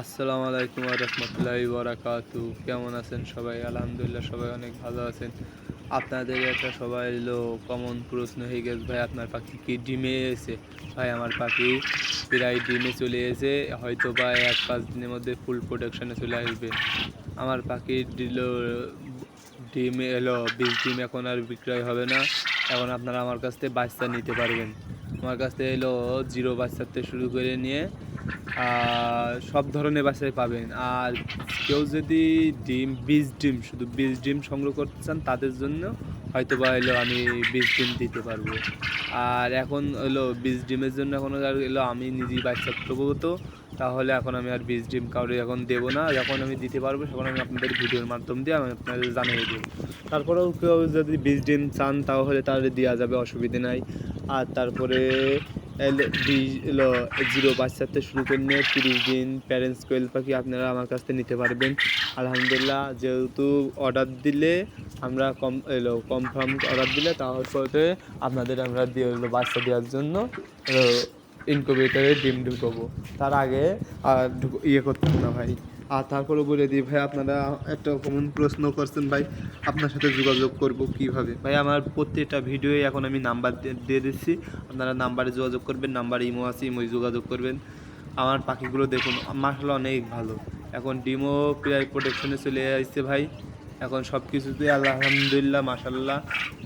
আসসালামু আলাইকুম রহমতুল্লাহি বরাকাতু। কেমন আছেন সবাই? আলহামদুলিল্লাহ সবাই অনেক ভালো আছেন। আপনাদের একটা সবাই এলো কমন প্রশ্ন হয়ে গেছে ভাই, আপনার পাখি কি ডিমে এসে? ভাই, আমার পাখি প্রায় ডিমে চলে এসে হয়তো বা এক পাঁচ দিনের মধ্যে ফুল প্রোডাকশনে চলে আসবে। আমার পাখির দিল, ডিমে এলো, বিশ ডিম এখন আর বিক্রয় হবে না। এখন আপনারা আমার কাছ থেকে বাচ্চা নিতে পারবেন। আমার কাছ থেকে এলো, জিরো বাচ্চার থেকে শুরু করে নিয়ে সব ধরনের বাসায় পাবেন। আর কেউ যদি ডিম, বীজ ডিম, শুধু বীজ ডিম সংগ্রহ করতে চান, তাদের জন্য হয়তো বা এলো আমি বীজ ডিম দিতে পারব। আর এখন হলো বীজ ডিমের জন্য এখন আর এলো আমি নিজেই বাচ্চা করব তো তাহলে এখন আমি আর বীজ ডিম কাউরে এখন দেবো না। যখন আমি দিতে পারব, তখন আমি আপনাদের ভিডিওর মাধ্যম দিয়ে আমি আপনাদের জানিয়ে দেবো। তারপরেও কেউ যদি বীজ ডিম চান, তাহলে তাহলে দেওয়া যাবে অসুবিধে নাই। আর তারপরে এলো এলো জিরো বাচ্চার থেকে শুরু করে নিয়ে তিরিশ দিন প্যারেন্টস কোয়েল পাখি আপনারা আমার কাছ থেকে নিতে পারবেন। আলহামদুলিল্লাহ, যেহেতু অর্ডার দিলে আমরা কম, এলো কনফার্ম অর্ডার দিলে তারপরে আপনাদের আমরা দিয়ে এলো বাচ্চা দেওয়ার জন্য ইনকুবেটারে ডিম ঢুকবো। তার আগে আর ইয়ে করতাম না ভাই। আর তারপরে বলে দিই, ভাই, আপনারা একটা কমন প্রশ্ন করছেন, ভাই, আপনার সাথে যোগাযোগ করব কীভাবে? ভাই, আমার প্রত্যেকটা ভিডিওয়ে এখন আমি নাম্বার দিয়ে- দিচ্ছি। আপনারা নাম্বারে যোগাযোগ করবেন, নাম্বার ইমো আছে, ইমোয় যোগাযোগ করবেন। আমার পাখিগুলো দেখুন মাসাল্লাহ অনেক ভালো। এখন ডিমো প্রায় প্রোটেকশনে চলে আসছে, ভাই। এখন সব কিছুতে আলহামদুলিল্লাহ মাসাল্লাহ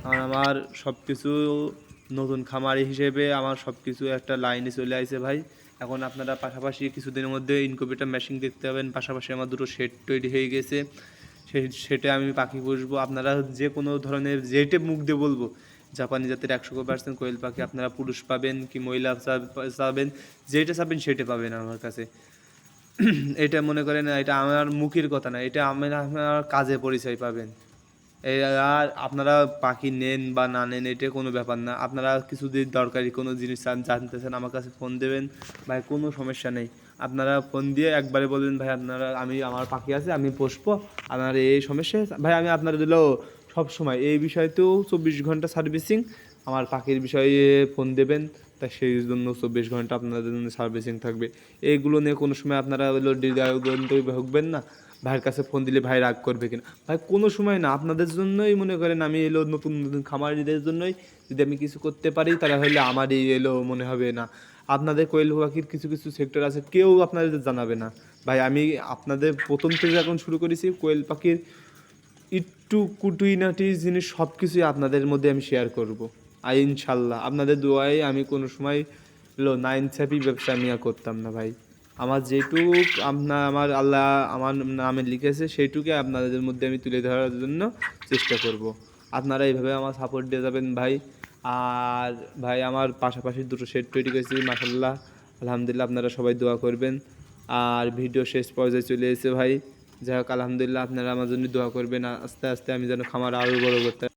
আমার সব কিছু নতুন খামারি হিসেবে আমার সব কিছু একটা লাইনে চলে আসছে, ভাই। এখন আপনারা পাশাপাশি কিছুদিনের মধ্যে ইনকুবেটার মেশিন দেখতে পাবেন, পাশাপাশি আমার দুটো শেড তৈরি হয়ে গেছে। সেই সেটে আমি পাখি পুষবো। আপনারা যে কোনো ধরনের যেটে মুখ দিয়ে বলব, জাপানি জাতের একশো পার্সেন্ট কোয়েল পাখি আপনারা পুরুষ পাবেন কি মহিলা চাবেন যেটা চাবেন সেটা পাবেন আমার কাছে। এটা মনে করেন, এটা আমার মুখের কথা না, এটা আমার আমার কাজে পরিচয় পাবেন। আর আপনারা পাখি নেন বা না নেন, এটা কোনো ব্যাপার না। আপনারা কিছুদিন দরকারি কোনো জিনিস চান জানতে চান আমার কাছে ফোন দেবেন। ভাই, কোনো সমস্যা নেই। আপনারা ফোন দিয়ে একবারে বলবেন, ভাই, আপনারা, আমি, আমার পাখি আছে, আমি পুষবো আপনার এই সমস্যা ভাই, আমি আপনারা দিল সব সময় এই বিষয়তেও চব্বিশ ঘণ্টা সার্ভিসিং আমার পাখির বিষয়ে ফোন দেবেন। তাই সেই জন্য চব্বিশ ঘণ্টা আপনাদের জন্য সার্ভিসিং থাকবে। এইগুলো নিয়ে কোনো সময় আপনারা হলো দ্বিধাদ্বন্দ্ব ভুগবেন না। ভাইয়ের কাছে ফোন দিলে ভাই রাগ করবে কিনা? ভাই, কোনো সময় না, আপনাদের জন্যই মনে করেন আমি এলো নতুন নতুন খামারিদের জন্যই যদি আমি কিছু করতে পারি, তাহলে হলে আমারই এলো মনে হবে না। আপনাদের কোয়েল পাখির কিছু কিছু সেক্টর আছে, কেউ আপনাদের জানাবে না। ভাই, আমি আপনাদের প্রথম থেকে যখন শুরু করেছি, কোয়েল পাখির একটু কুটুইনাটি জিনিস সব কিছুই আপনাদের মধ্যে আমি শেয়ার করব। আর ইনশাল্লাহ, আপনাদের দোয়ায় আমি কোনো সময় লো নাইন ছাপি ব্যবসা আমি আর করতাম না ভাই। আমার যেটুক আপনার, আমার আল্লাহ আমার নামে লিখেছে সেইটুকুই আপনাদের মধ্যে আমি তুলে ধরার জন্য চেষ্টা করব। আপনারা এইভাবে আমার সাপোর্ট দিয়ে যাবেন ভাই। আর ভাই, আমার পাশাপাশি দুটো সেট তৈরি করেছি মাসাল্লাহ আলহামদুলিল্লাহ আপনারা সবাই দোয়া করবেন। আর ভিডিও শেষ পর্যায়ে চলে এসেছে ভাই। যাই হোক, আলহামদুলিল্লাহ আপনারা আমার জন্য দোয়া করবেন। আস্তে আস্তে আমি যেন খামার আরও বড় করতে